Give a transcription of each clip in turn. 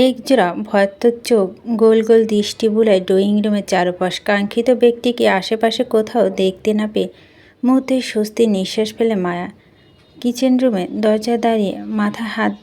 একজোড়া ভয়ত্তর চোখ, গোল গোল দৃষ্টি বুলায় ড্রয়িং রুমের চারপাশ। কাঙ্ক্ষিত ব্যক্তিকে আশেপাশে কোথাও দেখতে না পেয়ে মুহূর্তে স্বস্তি নিঃশ্বাস ফেলে মায়া। কিচেন রুমে দরজা দাঁড়িয়ে মাথা হাত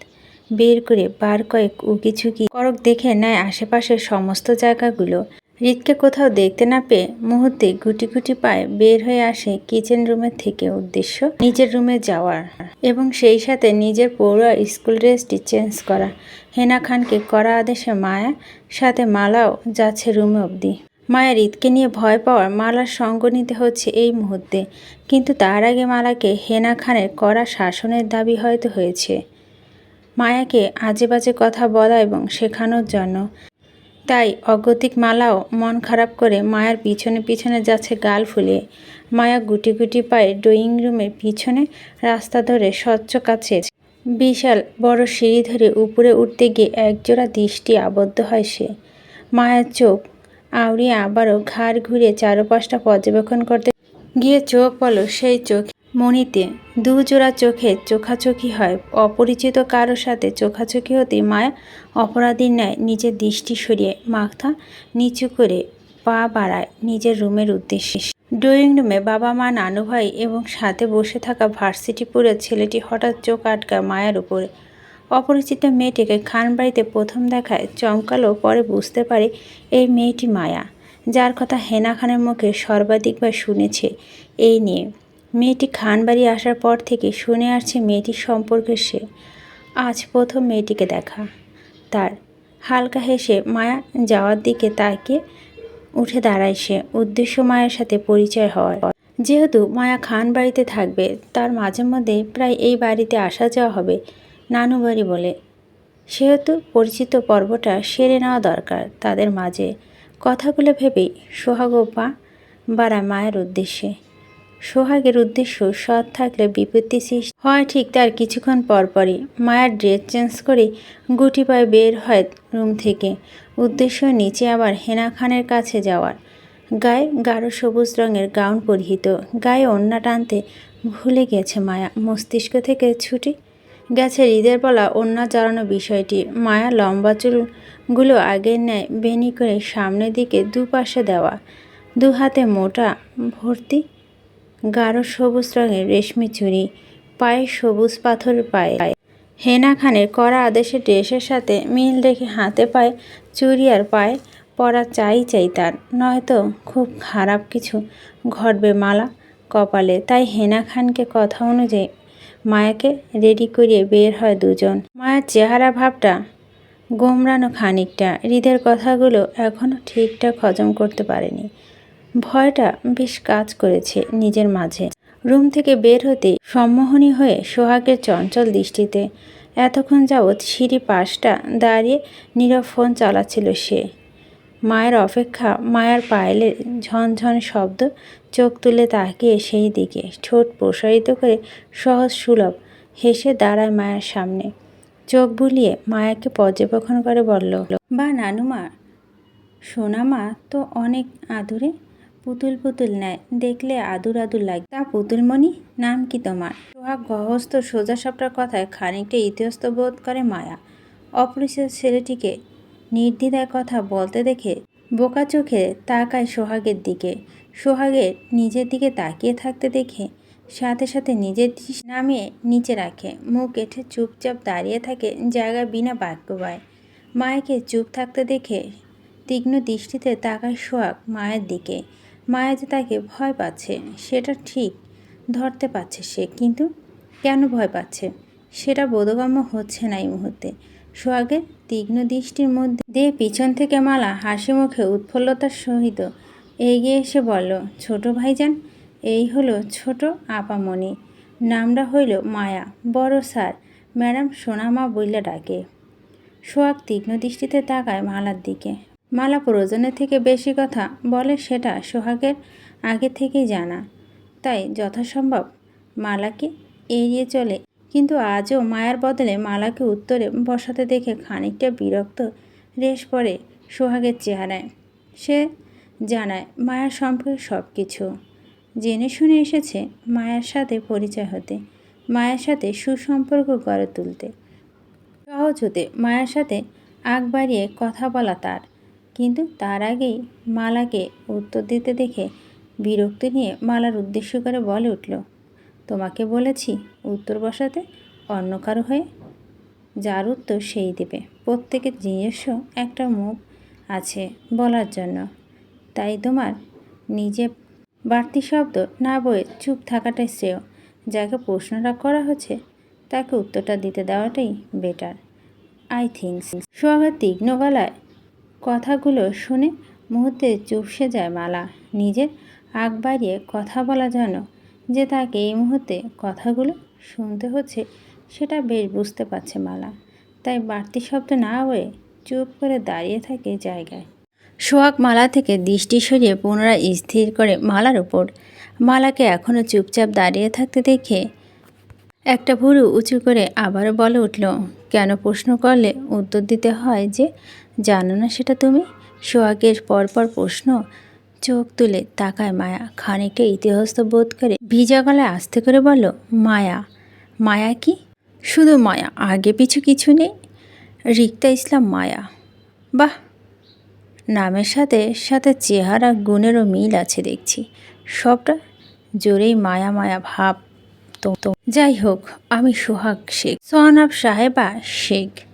বের করে বার কয়েক উকিঝুঁকি করক দেখে নেয় আশেপাশের সমস্ত জায়গাগুলো। হৃদকে কোথাও দেখতে না পেয়ে মুহূর্তে গুটি গুটি পায়ে বের হয়ে আসে কিচেন রুমের থেকে উদ্দেশ্য, নিজের রুমে যাওয়ার এবং সেই সাথে নিজের পড়ুয়া স্কুল ড্রেসটি চেঞ্জ করা। হেনা খানকে করা আদেশে মায়া, সাথে মালাও যাচ্ছে রুমে অবধি। মায়া হৃদকে নিয়ে ভয় পাওয়ার মালার সঙ্গ নিতে হচ্ছে এই মুহূর্তে, কিন্তু তার আগে মালাকে হেনা খানের কড়া শাসনের দাবি হয়তো হয়েছে। মায়াকে আজে বাজে কথা বলা এবং শেখানোর জন্য তাই অগতিক মালাও মন খারাপ করে মায়ার পিছনে পিছনে যাচ্ছে গাল ফুলিয়ে। মায়া গুটি গুটি পায়ে ড্রয়িং রুমের পিছনে রাস্তা ধরে স্বচ্ছ কাছে বিশাল বড় সিঁড়ি ধরে উপরে উঠতে গিয়ে একজোড়া দৃষ্টি আবদ্ধ হয় সে। মায়ের চোখ আউড়িয়ে আবারও ঘাড় ঘুরে চারপাশটা পর্যবেক্ষণ করতে গিয়ে চোখ পড়ল সেই চোখ। মণিতে দুজোড়া চোখে চোখাচোখি হয়। অপরিচিত কারোর সাথে চোখাচোখি হতে মায়া অপরাধীর ন্যায় নিজের দৃষ্টি সরিয়ে মাথা নিচু করে পা বাড়ায় নিজের রুমের উদ্দেশ্যে। ড্রয়িং রুমে বাবা মা, নানু ভাই এবং সাথে বসে থাকা ভার্সিটি পুরো ছেলেটি হঠাৎ চোখ আটকা মায়ের উপরে। অপরিচিত মেয়েটিকে খান বাড়িতে প্রথম দেখায় চমকালো পরে বুঝতে পারে এই মেয়েটি মায়া। যার কথা হেনা খানের মুখে সর্বাধিকবার শুনেছে, এই নিয়ে মেয়েটি খান বাড়ি আসার পর থেকে শুনে আসছে মেয়েটির সম্পর্কে সে। আজ প্রথম মেয়েটিকে দেখা। তার হালকা হেসে মায়া যাওয়ার দিকে তাকিয়ে উঠে দাঁড়ায় সে। উদ্দেশ্য মায়ের সাথে পরিচয় হওয়ার যেহেতু মায়া খান বাড়িতে থাকবে, তার মাঝে মধ্যে প্রায় এই বাড়িতে আসা যাওয়া হবে, নানু বাড়ি বলে। সেহেতু পরিচিত পর্বটা সেরে নেওয়া দরকার তাদের মাঝে। কথাগুলো ভেবেই সোহাগ ও পা বাড়া মায়ের উদ্দেশ্যে। সোহাগের উদ্দেশ্য সৎ থাকলে বিপত্তি সৃষ্টি হয় ঠিক তার কিছুক্ষণ পরপরই। মায়ার ড্রেস চেঞ্জ করে গুটি পায়ে বের হয় রুম থেকে। উদ্দেশ্য, নিচে আবার হেনা খানের কাছে যাওয়ার। গায়ে গাঢ় সবুজ রঙের গাউন পরিহিত। গায়ে অন্যা টানতে ভুলে গেছে মায়া। মস্তিষ্ক থেকে ছুটি গেছে হৃদের বলা অন্য জড়ানো বিষয়টি। মায়া লম্বা চুলগুলো আগের ন্যায় বেনি করে সামনের দিকে দুপাশে দেওয়া। দু হাতে মোটা ভর্তি গাঢ় সবুজ রঙের রেশমি চুড়ি পায়ে সবুজ পাথর পায়ে। হেনা খানের কড়া আদেশে ড্রেসের সাথে মিল রেখে হাতে পায়ে চুড়ি আর পায়ে পরা চাই চাই তার। নয়তো খুব খারাপ কিছু ঘটবে মালা কপালে। তাই হেনা খানকে কথা অনুযায়ী মায়াকে রেডি করিয়ে বের হয় দুজন। মায়ের চেহারা ভাবটা গোমরানো খানিকটা। হৃদের কথাগুলো এখনও ঠিকঠাক হজম করতে পারেনি। ভয়টা বেশ কাজ করেছে নিজের মাঝে। রুম থেকে বের হতে সম্মোহনী হয়ে সোহাগের চঞ্চল দৃষ্টিতে। এতক্ষণ যাবৎ সিঁড়ি পাশটা দাঁড়িয়ে নীরব ফোন চালাচ্ছিল সে। মায়ের অপেক্ষা মায়ের পায়েলের ঝনঝন শব্দ চোখ তুলে তাকিয়ে সেই দিকে, ঠোঁট প্রসারিত করে সহজ সুলভ হেসে দাঁড়ায় মায়ের সামনে। চোখ বুলিয়ে মায়াকে পর্যবেক্ষণ করে বলল, বা নানুমা, সোনামা তো অনেক আদুরে পুতুল পুতুল নেয়। দেখলে আদুর আদুর লাগে। তা পুতুলমণি? নাম কি তোমার? সোহাগ গহস্ত সোজা সাপটার কথায় খানিকটা ইতিহস্ত বোধ করে মায়া। অপরিচিত ছেলেটিকে নির্দ্বিধায় কথা বলতে দেখে বোকা চোখে তাকায় সোহাগের দিকে। সোহাগের নিজের দিকে তাকিয়ে থাকতে দেখে সাথে সাথে নিজের দৃষ্টি নামিয়ে নিচে রাখে। মুখ এঠে চুপচাপ দাঁড়িয়ে থাকে জায়গা বিনা বাক্য বায় মায়াকে চুপ থাকতে দেখে তীক্ষ্ণ দৃষ্টিতে তাকায় সোহাগ মায়ের দিকে। মায়া যে তাকে ভয় পাচ্ছে, সেটা ঠিক ধরতে পারছে সে, কিন্তু কেন ভয় পাচ্ছে? সেটা বোধগম্য হচ্ছে না এই মুহূর্তে। সোহাগের তীক্ষ্ণ দৃষ্টির মধ্যে দিয়ে পিছন থেকে মালা হাসি মুখে উৎফুল্লতার সহিত এগিয়ে এসে বলল, ছোট ভাইজান, এই হলো ছোট আপামণি নামটা হইল মায়া। বড় স্যার, ম্যাডাম সোনামা বইলে ডাকে। সোহাগ তীক্ষ্ণ দৃষ্টিতে তাকায় মালার দিকে। মালা প্রয়োজনের থেকে বেশি কথা বলে সেটা সোহাগের আগে থেকেই জানা। তাই যথাসম্ভব মালাকে এড়িয়ে চলে। কিন্তু আজও মায়ার বদলে মালাকে উত্তরে বসাতে দেখে খানিকটা বিরক্ত রেশ পড়ে সোহাগের চেহারায়। সে জানায়, মায়ার সম্পর্কে সব কিছু জেনে শুনে এসেছে মায়ার সাথে পরিচয় হতে, মায়ের সাথে সুসম্পর্ক গড়ে তুলতে। সহজ হতে মায়ের সাথে আগ বাড়িয়ে কথা বলা তার। কিন্তু তার আগেই মালাকে উত্তর দিতে দেখে বিরক্ত নিয়ে মালার উদ্দেশ্য করে বলে উঠল, তোমাকে বলেছি উত্তর বসাতে অন্য কারও হয়ে? যার উত্তর সেই দেবে। প্রত্যেকের নিজস্ব একটা মুখ আছে বলার জন্য। তাই তোমার নিজে বাড়তি শব্দ না বয়ে চুপ থাকাটাই শ্রেয়। যাকে প্রশ্নটা করা হচ্ছে, তাকে উত্তরটা দিতে দেওয়াটাই বেটার আই থিঙ্ক সোহাগের তীক্ষ্ণ গলায় কথাগুলো শুনে মুহূর্তে চুপসে যায় মালা। নিজের আগ বাড়িয়ে কথা বলা যেন যে তাকে এই মুহূর্তে কথাগুলো শুনতে হচ্ছে, সেটা বেশ বুঝতে পারছে মালা। তাই বাড়তি শব্দ না হয়ে চুপ করে দাঁড়িয়ে থাকে জায়গায়। সোহাগ মালা থেকে দৃষ্টি সরিয়ে পুনরায় স্থির করে মালার উপর। মালাকে এখনও চুপচাপ দাঁড়িয়ে থাকতে দেখে একটা ভুরু উঁচু করে আবারও বলে উঠল, কেন প্রশ্ন করলে উত্তর দিতে হয় যে জানো না সেটা তুমি? সোহাগের পরপর প্রশ্ন, চোখ তুলে তাকায় মায়া। খানিকটা ইতিহস্ত বোধ করে ভিজা গলায় আস্তে করে বলো মায়া। মায়া কি? শুধু মায়া, আগে পিছু কিছু নেই। রিক্তা ইসলাম মায়া। বাহ! নামের সাথে সাথে চেহারা, গুণেরও মিল আছে দেখছি। সবটা জোরেই মায়া মায়া ভাব তো যাই হোক, আমি সোহাগ শেখ। সোহানাব সাহেবা শেখ।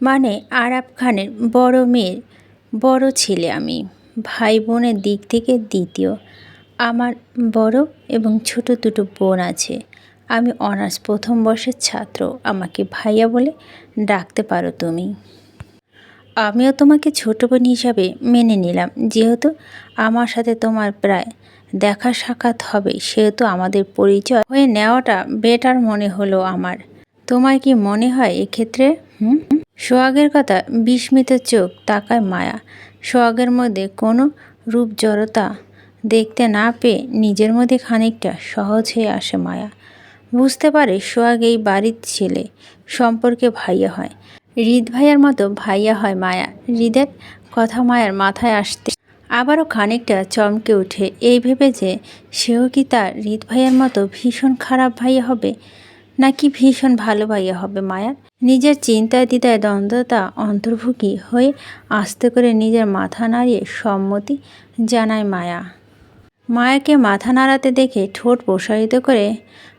মানে আরাব খানের বড় মেয়ের, বড় ছেলে আমি। ভাই বোনের দিক থেকে দ্বিতীয়। আমার বড় এবং ছোট দুটো বোন আছে। আমি অনার্স প্রথম বর্ষের ছাত্র। আমাকে ভাইয়া বলে ডাকতে পারো তুমি। আমিও তোমাকে ছোট বোন হিসাবে মেনে নিলাম। যেহেতু আমার সাথে তোমার প্রায় দেখা সাক্ষাৎ হবে, সেহেতু আমাদের পরিচয় হয়ে নেওয়াটা বেটার মনে হলো আমার। তোমার কি মনে হয় এক্ষেত্রে? হুম? সোহাগের কথা বিস্মিত চোখ তাকায় মায়া। সোহাগের মধ্যে কোনো রূপ জড়তা দেখতে না পেয়ে নিজের মধ্যে খানিকটা সহজ হয়ে আসে মায়া। বুঝতে পারে সোহাগ এই বাড়ির ছেলে, সম্পর্কে ভাইয়া হয়। হৃদ ভাইয়ার মতো ভাইয়া হয় মায়া। হৃদের কথা মায়ার মাথায় আসতে আবারও খানিকটা চমকে ওঠে। এই ভেবে যে সেও কি তার হৃদ ভাইয়ার মতো ভীষণ খারাপ ভাইয়া হবে নাকি ভীষণ ভালো ভাইয়া হবে মায়ার নিজের চিন্তায় দ্বিধায় দ্বন্দ্বতা অন্তর্ভুগী হয়ে আস্তে করে নিজের মাথা নাড়িয়ে সম্মতি জানায় মায়া। মায়াকে মাথা নাড়াতে দেখে ঠোঁট প্রসারিত করে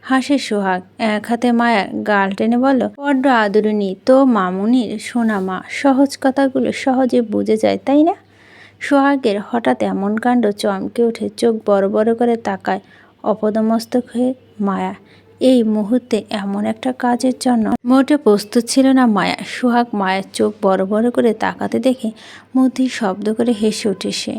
হাসে সোহাগ। এক হাতে মায়ার গাল টেনে বলল, বড্ড আদরণী তো মামুনির সোনা মা। সহজ কথাগুলো সহজে বুঝে যায়, তাই না? সোহাগের হঠাৎ এমন কাণ্ড চমকে উঠে চোখ বড় বড় করে তাকায় অপদমস্তক হয়ে মায়া। এই মুহূর্তে এমন একটা কাজের জন্য মোটে প্রস্তুত ছিল না মায়া। সোহাগ মায়ের চোখ বড় বড় করে তাকাতে দেখে মধ্যে শব্দ করে হেসে ওঠে সে।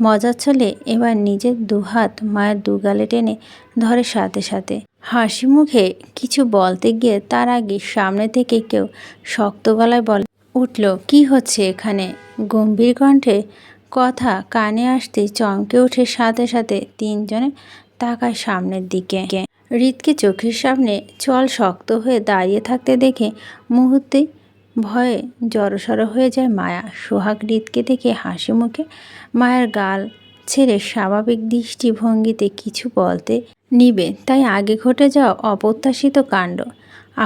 মজার ছলে এবার নিজের দুহাত মায়ের দুগালে টেনে ধরে সাথে সাথে। হাসি মুখে কিছু বলতে গিয়ে তার আগে সামনে থেকে কেউ শক্ত গলায় বলে, উঠল, কি হচ্ছে এখানে? গম্ভীর কণ্ঠে কথা কানে আসতে চমকে ওঠে সাথে সাথে তিনজনে তাকায় সামনের দিকে। হৃদকে চোখের সামনে চল শক্ত হয়ে দাঁড়িয়ে থাকতে দেখে মুহূর্তে ভয়ে জড়সড় হয়ে যায় মায়া। সোহাগ হৃদকে দেখে হাসি মুখে মায়ের গাল ছেড়ে স্বাভাবিক দৃষ্টিভঙ্গিতে কিছু বলতে নিবে। তাই আগে ঘটে যাওয়া অপ্রত্যাশিত কাণ্ড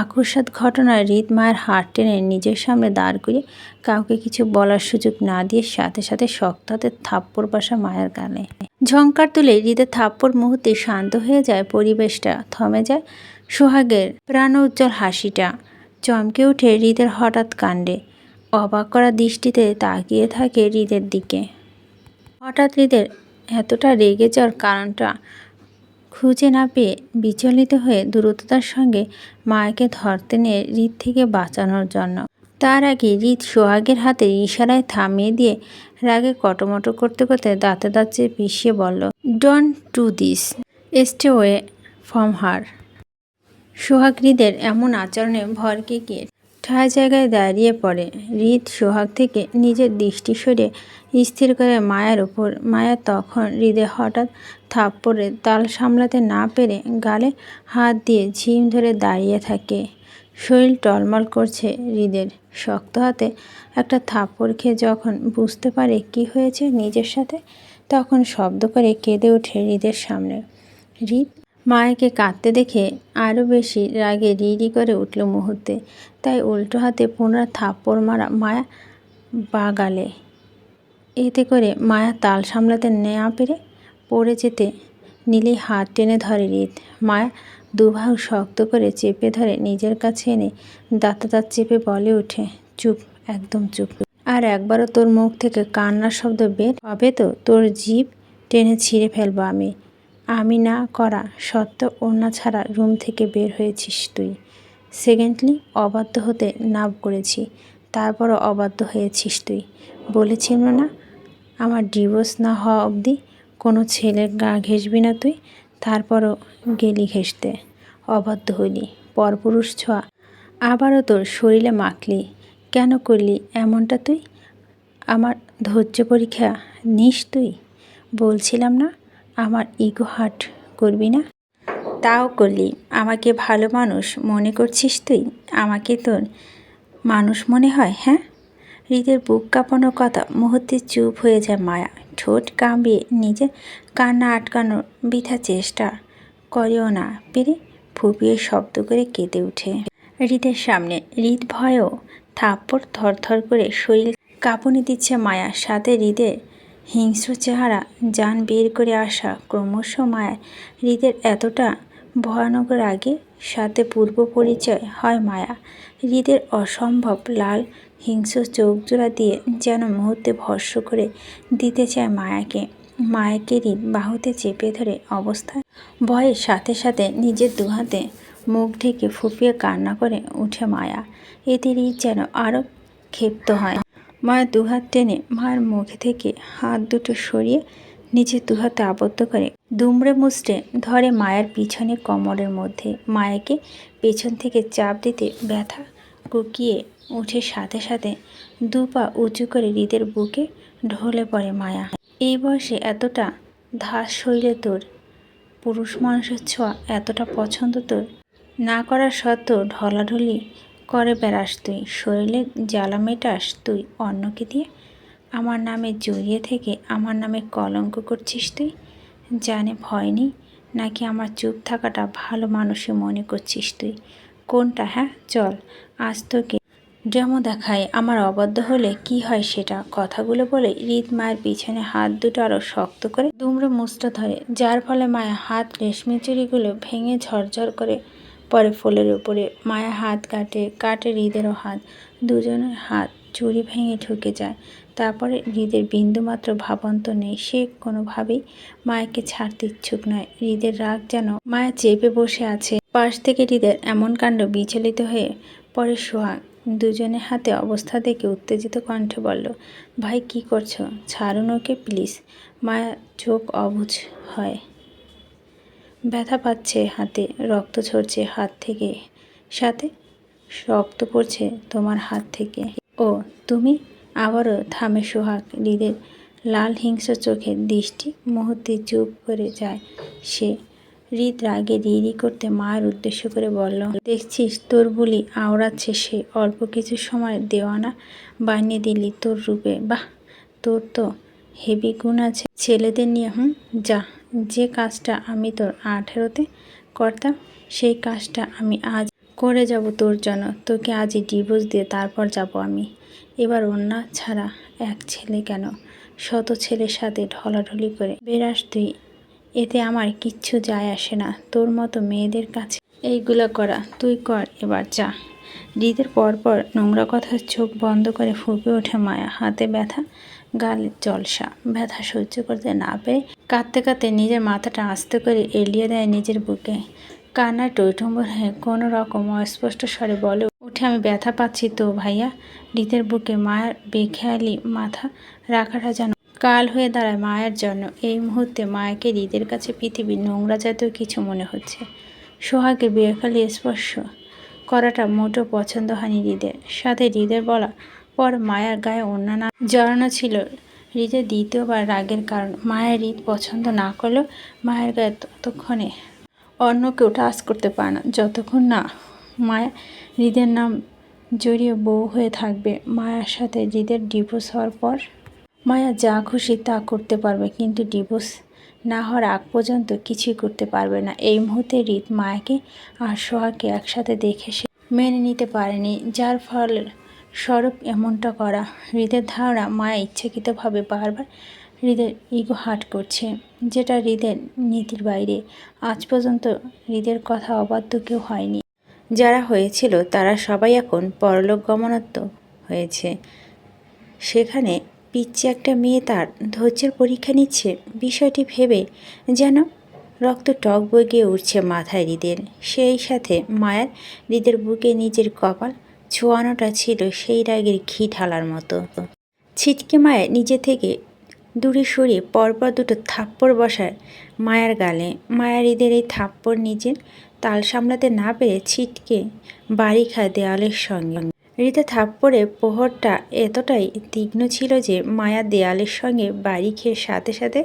আকস্মাত ঘটনায় হৃদ মায়ের টেনে নিজের সামনে দাঁড় করিয়ে কাউকে কিছু বলার সুযোগ না দিয়ে সাথে সাথে শক্ত হাতে থাপ্পড় বাসা মায়ের গালে ঝঙ্কার তুলে হৃদের থাপ্পড় মুহূর্তে শান্ত হয়ে যায় পরিবেশটা, থমে যায় সোহাগের প্রাণ উজ্জ্বল হাসিটা। চমকে উঠে হৃদের হঠাৎ কাণ্ডে। অবাক করা দৃষ্টিতে তাকিয়ে থাকে হৃদের দিকে। হঠাৎ হৃদের এতটা রেগে যাওয়ার কারণটা খুঁজে না পেয়ে বিচলিত হয়ে দ্রুততার সঙ্গে মায়াকে ধরতে নিয়ে হৃদ থেকে বাঁচানোর জন্য। তার আগে হৃদ সোহাগের হাতে ইশারায় থামিয়ে দিয়ে রাগে কটমটো করতে করতে দাঁতে দাঁতে পিষিয়ে বলল don't to this stay way from her সোহাগ হৃদের এমন আচরণে ভরকে গিয়ে ঠায় জায়গায় দাঁড়িয়ে পড়ে। হৃদ সোহাগ থেকে নিজের দৃষ্টি সরিয়ে স্থির করে মায়ের ওপর মায়া তখন হৃদে হঠাৎ থাপ্পড়ে তাল সামলাতে না পেরে গালে হাত দিয়ে ঝিম ধরে দাঁড়িয়ে থাকে। শরীর টলমল করছে হৃদের। শক্ত হাতে একটা থাপ্পড় খেয়ে যখন বুঝতে পারে কি হয়েছে নিজের সাথে, তখন শব্দ করে কেঁদে ওঠে হৃদের সামনে। হৃদ মায়াকে কাঁদতে দেখে আরও বেশি রাগে রিরি করে উঠল মুহূর্তে। তাই উল্টো হাতে পুনরায় থাপ্পড় মারা মায়া বাগালে। এতে করে মায়া তাল সামলাতে নেওয়া পেরে পড়ে যেতে নীলি হাত টেনে ধরে রিত মায়া দুভাগ শক্ত করে চেপে ধরে নিজের কাছে এনে দাঁতা দাঁত চেপে বলে ওঠে, চুপ, একদম চুপ। আর একবারও তোর মুখ থেকে কান্নার শব্দ বের হবে তো তোর জিভ টেনে ছিঁড়ে ফেলব আমি। আমি না করা সত্ত্বেও ওড়না ছাড়া রুম থেকে বের হয়েছিস তুই। সেকেন্ডলি অবাধ্য হতে নাভ করেছি, তারপরও অবাধ্য হয়েছিস তুই। বলেছিলাম না আমার ডিভোর্স না হওয়া অবধি কোনো ছেলের গা ঘেসবি না তুই, তারপরও গেলি ঘেসতে অবাধ্য হইলি, পরপুরুষ ছোঁয়া, আবারও তোর শরীরে মাখলি। কেন করলি এমনটা তুই? আমার ধৈর্য পরীক্ষা নিস তুই? বলছিলাম না আমার ইগো হার্ট করবি না? তাও করলি। আমাকে ভালো মানুষ মনে করছিস তুই? আমাকে তোর মানুষ মনে হয় হ্যাঁ? হৃদের বুক কাঁপানোর কথা মুহূর্তে চুপ হয়ে যায় মায়া। ঠোঁট কামড়িয়ে নিজে কান্না আটকানোর বৃথা চেষ্টা করেও না পেরে ফুপিয়ে শব্দ করে কেঁদে ওঠে। হৃদের সামনে হৃদ ভয়েও থাপ্পড় থরথর করে শরীর কাঁপুনি দিচ্ছে মায়া। সাথে হৃদের হিংস্র চেহারা, যান বের করে আসা ক্রমশ মায়া হৃদের এতটা ভয়ানক আগে সাথে পূর্ব পরিচয় হয় মায়া। হৃদের অসম্ভব লাল হিংস্র চোখ জোড়া দিয়ে যেন মুহূর্তে ভস্য করে দিতে চায় মায়াকে। মায়াকে হৃদ বাহুতে চেপে ধরে অবস্থায় ভয়ের সাথে সাথে নিজের দুহাতে মুখ ঢেকে ফুপিয়ে কান্না করে উঠে মায়া। এতে হৃদ যেন আরও ক্ষিপ্ত হয়। মায়ের দুহাত টেনে মায়ের মুখে থেকে হাত দুটো সরিয়ে নিজের দুহাতে আবদ্ধ করে দুমড়ে মুচড়ে ধরে মায়ের পিছনে কোমরের মধ্যে। মায়াকে পেছন থেকে চাপ দিতে ব্যথা কুকিয়ে উঠে সাথে সাথে দু পা উঁচু করে হৃদের বুকে ঢলে পড়ে মায়া। এই বয়সে এতটা ধাস শরীরে তোর, পুরুষ মানুষের ছোঁয়া এতটা পছন্দ তোর? না করা সত্ত্বেও ঢলাঢলি করে বেড়াস তুই, শরীরে জ্বালা মেটাস তুই অন্যকে দিয়ে। আমার নামে জড়িয়ে থেকে আমার নামে কলঙ্ক করছিস তুই? জানে ভয় নেই, নাকি আমার চুপ থাকাটা ভালো মানুষে মনে করছিস তুই? কোনটা হ্যাঁ? চল, আজ তোকে ডেমো দেখায় আমার অবাধ্য হলে কি হয় সেটা। কথাগুলো বলে রিত মায়ের পিছনে হাত দুটো আরও শক্ত করে দুমড়ে মুচটা ধরে, যার ফলে মায়ের হাত রেশমি চুড়িগুলো ভেঙে ঝরঝর করে পরে ফুলের উপরে মায়া হাত কাটে কাটে হৃদেরও হাত। দুজনের হাত চুরি ভেঙে ঢুকে যায়। তারপরে হৃদের বিন্দুমাত্র ভাবন্ত নেই। সে কোনোভাবেই মায়াকে ছাড়তে ইচ্ছুক নয়। হৃদের রাগ যেন মায়া চেপে বসে আছে। পাশ থেকে হৃদের এমন কাণ্ড বিচলিত হয়ে পরে সোহাগ। দুজনের হাতে অবস্থা দেখে উত্তেজিত কণ্ঠে বলল, ভাই, কি করছ? ছাড়ুন ওকে, প্লিজ। মায়া চোখ অবুঝ হয়। ব্যথা পাচ্ছে হাতে, রক্ত ঝরছে হাত থেকে। সাথে রক্ত পড়ছে তোমার হাত থেকে। ও, তুমি আবারও থামে সোহাগ। হৃদের লাল হিংস্র চোখের দৃষ্টি মুহূর্তে চুপ করে যায় সে। হৃদ রাগে রিরি করতে মায়ের উদ্দেশ্য করে বলল, দেখছিস, তোর বলি আওড়াচ্ছে সে। অল্প কিছু সময় দেওয়ানা বানিয়ে দিলি তোর রূপে। বাহ, তোর তো হেভি গুণ আছে। ছেলেদের নিয়ে, হুম, যা যে কাজটা আমি তোর আঠেরোতে করতাম, সেই কাজটা আমি আজ করে যাব তোর জন্য। তোকে আজই ডিভোর্স দিয়ে তারপর যাব আমি। এবার অন্য ছাড়া এক ছেলে কেন? শত ছেলের সাথে ঢলাঢলি করে বেরাস তুই। এতে আমার কিচ্ছু যায় আসে না। তোর মতো মেয়েদের কাছে এইগুলো করা। তুই কর, এবার যা। হৃদের পরপর নোংরা কথার চোখ বন্ধ করে ফুপে ওঠে মায়া। হাতে ব্যথা, গালে জলসা। ব্যথা সহ্য করতে না পেরে কাঁদতে কাঁদতে নিজের মাথাটা আস্তে করে এলিয়ে দেয় নিজের বুকে। কান্না টৈটম্বর হয়ে কোনো রকম অস্পষ্ট স্বরে বলে উঠে, আমি ব্যথা পাচ্ছি তো ভাইয়া। হৃদের বুকে মায়ের বেখেয়ালি মাথা রাখাটা যেন কাল হয়ে দাঁড়ায় মায়ের জন্য। এই মুহূর্তে মায়াকে হৃদের কাছে পৃথিবীর নোংরা জাতীয় কিছু মনে হচ্ছে। সোহাগের বেখালি স্পর্শ। করাটা মোটো পছন্দ হয়নি হৃদের। সাথে হৃদের বলা পর মায়ার গায়ে অন্যান্য জড়ানো ছিল। হৃদের দ্বিতীয়বার রাগের কারণ। মায়ের হৃদ পছন্দ না করলেও মায়ের গায়ে ততক্ষণে অন্য কেউ টাচ করতে পারে না। যতক্ষণ না মায়া হৃদের নাম জড়িয়ে বউ হয়ে থাকবে, মায়ার সাথে হৃদের ডিভোর্স হওয়ার পর মায়া যা খুশি তা করতে পারবে, কিন্তু ডিভোর্স না হওয়ার আগ পর্যন্ত কিছুই করতে পারবে না। এই মুহূর্তে হৃদ মায়াকে আর সোহাকে একসাথে দেখে সে মেনে নিতে পারেনি, যার ফল স্বরূপ এমনটা করা। হৃদের ধারণা মায়া ইচ্ছাকৃতভাবে বারবার হৃদের ইগো হার্ট করছে, যেটা হৃদের নীতির বাইরে। আজ পর্যন্ত হৃদের কথা অবাধ্য কেউ হয়নি। যারা হয়েছিল, তারা সবাই এখন পরলোক গমনত্ব হয়েছে। সেখানে পিচ্ছে একটা মেয়ে তার ধৈর্যের পরীক্ষা নিচ্ছে। বিষয়টি ভেবে যেন রক্ত টক গিয়ে উঠছে মাথায় হৃদের। সেই সাথে মায়ের হৃদের বুকে নিজের কপাল ছোঁয়ানোটা ছিল সেই রাগের ঘি ঢালার মতো। ছিটকে মায়ের নিজে থেকে দূরে সরিয়ে পরপর দুটো থাপ্পড় বসায় মায়ের গালে। মায়ার হৃদের এই থাপ্পড় নিজের তাল সামলাতে না পেরে ছিটকে বাড়ি খায় দেওয়ালের সঙ্গে। রিতা থাপ্পড়ে প্রহরটা এতটাই তীক্ষ্ণ ছিল যে মায়া দেয়ালের সঙ্গে বাড়ি খেয়ে সাথে সাথে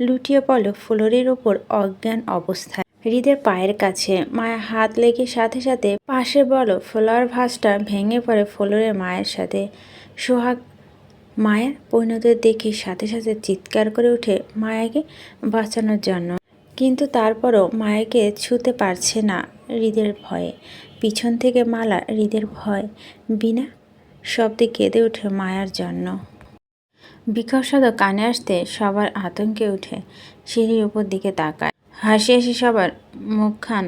লুটিয়ে পড়ল ফ্লোরের ওপর অজ্ঞান অবস্থায়। হৃদের পায়ের কাছে মায়া হাত লেগে সাথে সাথে পাশে বলো ফ্লোয়ার ভাসটা ভেঙে পড়ে ফ্লোরে মায়ের সাথে। সোহাগ মায়ের পরিণতি দেখে সাথে সাথে চিৎকার করে উঠে মায়াকে বাঁচানোর জন্য। কিন্তু তারপরও মায়াকে ছুতে পারছে না হৃদের ভয়ে। পিছন থেকে মালা, হৃদের ভয়। বিনা শব্দে কেঁদে ওঠে মায়ার জন্য। বিকশাদ কানে আসতে সবার আতঙ্কে উঠে সিঁড়ির উপর দিকে তাকায়। হাসি হাসি সবার মুখখান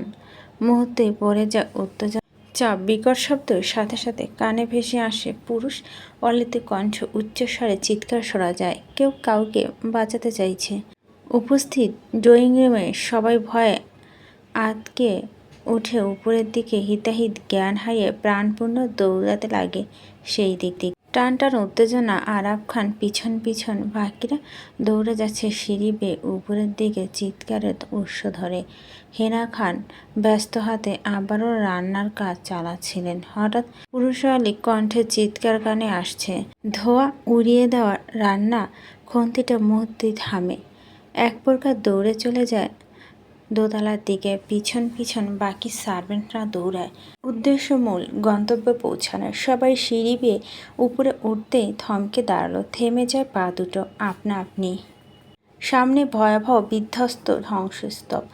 মুহূর্তে পড়ে যায় উত্তেজনা। চাপ, বিকট শব্দ সাথে সাথে কানে ভেসে আসে। পুরুষ অলিতে কণ্ঠ উচ্চস্বরে চিৎকার শোনা যায়। কেউ কাউকে বাঁচাতে চাইছে। উপস্থিত ড্রয়িং রুমে সবাই ভয়ে আতকে উঠে উপরের দিকে হিতাহিত জ্ঞান হারিয়ে প্রাণপূর্ণ দৌড়াতে লাগে সেই দিক দিক টান টান উত্তেজনা আরাব খান পিছন পিছন বাকিরা দৌড়ে যাচ্ছে সিঁড়ি বেয়ে উপরের দিকে চিৎকারের উৎস ধরে। হেনা খান ব্যস্ত হাতে আবারও রান্নার কাজ চালাচ্ছিলেন। হঠাৎ পুরুষালী কণ্ঠে চিৎকার কানে আসছে, ধোয়া উড়িয়ে দেওয়া রান্না খন্তিটা মুহূর্তে থামে। এক প্রকার দৌড়ে চলে যায় দোতলার দিকে পিছন পিছন বাকি সার্ভেন্টরা দৌড়ায়। উদ্দেশ্য মূল গন্তব্যে পৌঁছানোর সবাই সিঁড়ি বেয়ে উপরে উঠতেই থমকে দাঁড়াল। থেমে যায় পা দুটো, আপনা আপনি। সামনে ভয়াবহ বিধ্বস্ত ধ্বংসস্তূপ।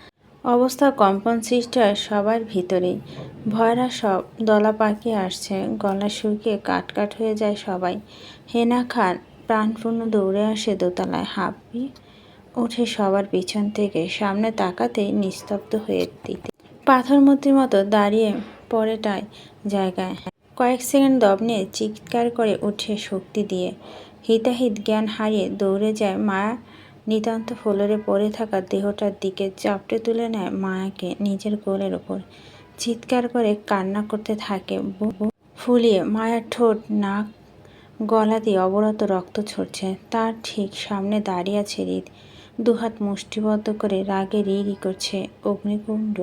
অবস্থা কম্পন সৃষ্টি হয় সবার ভিতরেই। ভয়রা সব দলা পাকিয়ে আসছে, গলা শুকিয়ে কাটকাট হয়ে যায় সবাই। হেনা খান প্রাণপূর্ণ দৌড়ে আসে দোতলায় হাঁপিয়ে উঠে সবার পিছন থেকে সামনে তাকাতেই নিস্তব্ধ হয়ে দিতে। পাথর মূর্তির মতো দাঁড়িয়ে পড়েটায় জায়গায়। কয়েক সেকেন্ড দব নিয়ে চিৎকার করে উঠে শক্তি দিয়ে হিতাহিত জ্ঞান হারিয়ে দৌড়ে যায় মায়া। নিতান্ত ফ্লোরে পড়ে থাকা দেহটার দিকে চাপটে তুলে নেয় মায়াকে নিজের কোলের ওপর। চিৎকার করে কান্না করতে থাকে ফুলিয়ে মায়ার ঠোঁট, নাক, গলা দিয়ে অবরত রক্ত ছড়ছে। তার ঠিক সামনে দাঁড়িয়ে আছে হৃদ। দুহাত মুষ্টিবদ্ধ করে রাগে রিরি করছে অগ্নিকুণ্ড।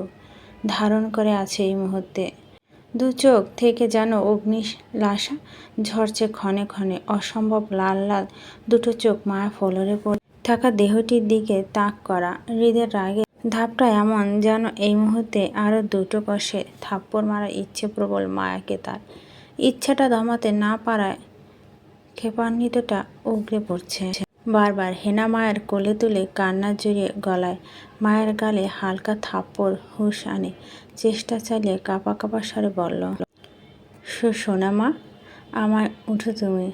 ধারণ করে আছে এই মুহূর্তে। দু চোখ থেকে যেন অগ্নি লাশা ঝরছে ক্ষণে ক্ষণে। অসম্ভব লাল লাল দুটো চোখ মায়া ফলরে পড়ে। থাকা দেহটির দিকে তাক করা। হৃদের রাগে ধাপটা এমন যেন এই মুহূর্তে আরও দুটো কষে থাপ্পড় মারার ইচ্ছে প্রবল মায়াকে তার। ইচ্ছাটা দমাতে না পারায় ক্ষেপান্বিতটা উগড়ে পড়ছে। বারবার হেনা মায়ের কোলে তুলে কান্না জড়িয়ে গলায়। মায়ের গালে হালকা থাপ্পড়, হুশ আনে। চেষ্টা চালিয়ে কাপা কাপা স্বরে বলল সোনা মা, আমায় উঠো তুমি।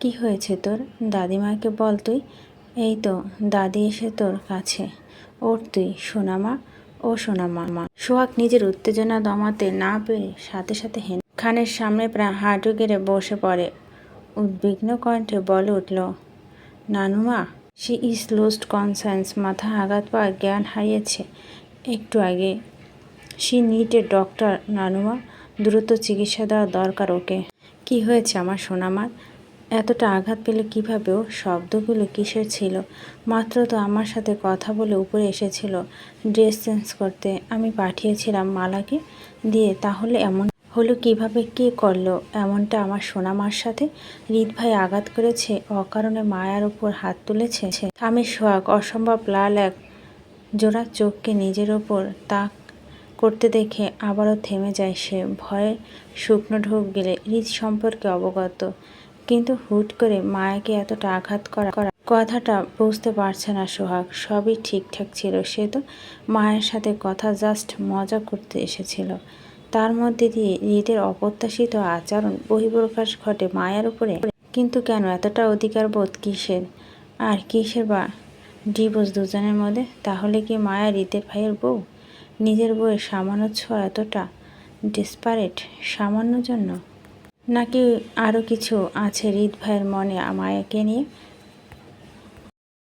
কি হয়েছে তোর? দাদিমাকে বল তুই। এই তো, দাদি এসে তোর কাছে। ওর তুই সোনামা ও সোনামা মা। সোহাগ নিজের উত্তেজনা দমাতে না পেরে সাথে সাথে হেন, খানের সামনে প্রায় হাঁটু গেড়ে বসে পড়ে। উদ্বিগ্ন কণ্ঠে বলে উঠল নানুমা শি ইজ লোস্ট কনসায়েন্স মাথা আঘাত পাওয়া জ্ঞান হারিয়েছে। একটু আগে শি নিড এ ডক্টর, নানুমা, দ্রুত চিকিৎসা দেওয়া দরকার ওকে। কি হয়েছে আমার সোনামার? এতটা আঘাত পেলে কীভাবে ও? শব্দগুলো কিসের ছিল? মাত্র তো আমার সাথে কথা বলে উপরে এসেছিল। ড্রেস চেঞ্জ করতে আমি পাঠিয়েছিলাম মালাকে দিয়ে, তাহলে এমন হলো কীভাবে কে করল এমনটা আমার সোনা মার সাথে হৃদ ভাই আঘাত করেছে, অকারণে মায়ার উপর হাত তুলেছে। আমি সোহাগ, অসম্ভব লাল এক জোড়া চোখকে নিজের ওপর তাক করতে দেখে আবারও থেমে যায় সে। ভয়ে শুকনো ঢোক গেলে হৃদ সম্পর্কে অবগত, কিন্তু হুট করে মায়াকে এতটা আঘাত করা কথাটা বুঝতে পারছে না সোহাগ। সবই ঠিকঠাক ছিল, সে তো মায়ের সাথে কথা জাস্ট মজা করতে এসেছিল। তার মধ্যে দিয়ে হৃদের অপ্রত্যাশিত আচরণ বহিঃপ্রকাশ ঘটে মায়ের উপরে। কিন্তু কেন এতটা অধিকার বোধ কিসের? আর কিসের বা? ডিভোর্স দুজনের মধ্যে? তাহলে কি মায়া হৃদের ভাইয়ের বউ? নিজের বউয়ের সামান্য ছোঁয়া এতটা ডিসপারেট সামান্য জন্য? নাকি আরও কিছু আছে হৃদ ভাইয়ের মনে মায়াকে নিয়ে?